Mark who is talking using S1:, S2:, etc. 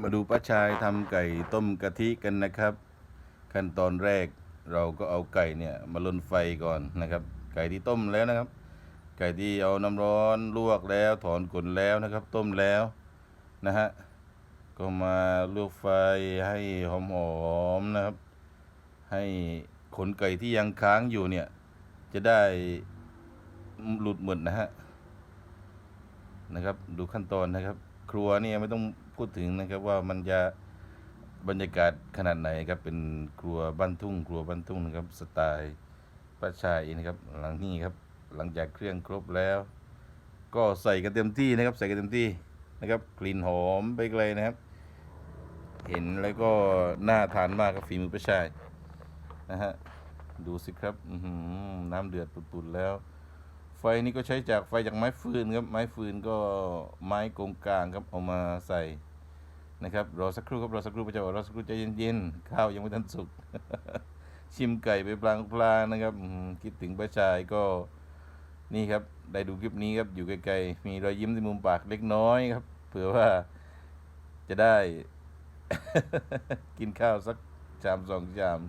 S1: มาดูป้าชายทำไก่ต้มกะทิกันนะครับ ขั้นตอนแรกเราก็เอาไก่เนี่ยมาลนไฟก่อนนะครับ ไก่ที่ต้มแล้วนะครับ ไก่ที่เอาน้ำร้อนลวกแล้ว ถอนขนแล้วนะครับ ต้มแล้วนะฮะก็มาลวกไฟให้หอมๆนะครับ ให้ขนไก่ที่ยังค้างอยู่เนี่ย จะได้หลุดหมดนะฮะนะครับ ดูขั้นตอนนะครับ ครัวเนี่ยไม่ต้องพูดถึงนะครับว่ามันจะบรรยากาศขนาดไหนครับเป็นครัวบ้านทุ่ง ครัวบ้านทุ่งนะครับสไตล์ป้าชายนะครับหลังนี้ครับหลังจากเครื่องครบแล้ว ก็ใส่กันเต็มที่นะครับ ใส่กันเต็มที่นะครับ กลิ่นหอมไปไกลนะครับ เห็นแล้วก็น่าทานมากครับฝีมือป้าชายนะฮะดูสิครับน้ำเดือดปุดๆแล้ว ไฟนี่ก็ใช้จากไฟจากไม้ฟืนครับ ไม้ฟืนก็ไม้กงกลางครับเอามาใส่นะครับรอสักครู่ครับรอสักครู่พระเจ้ารอสักครู่ใจเย็นๆข้าวยังไม่ทันสุก ชิมไก่ไปพลางพลานะครับคิดถึงประชายก็นี่ครับได้ดูคลิปนี้ครับอยู่ไกลๆมีรอยยิ้มที่มุมปากเล็กน้อยครับเผื่อว่าจะได้ กินข้าวสักชามสองชาม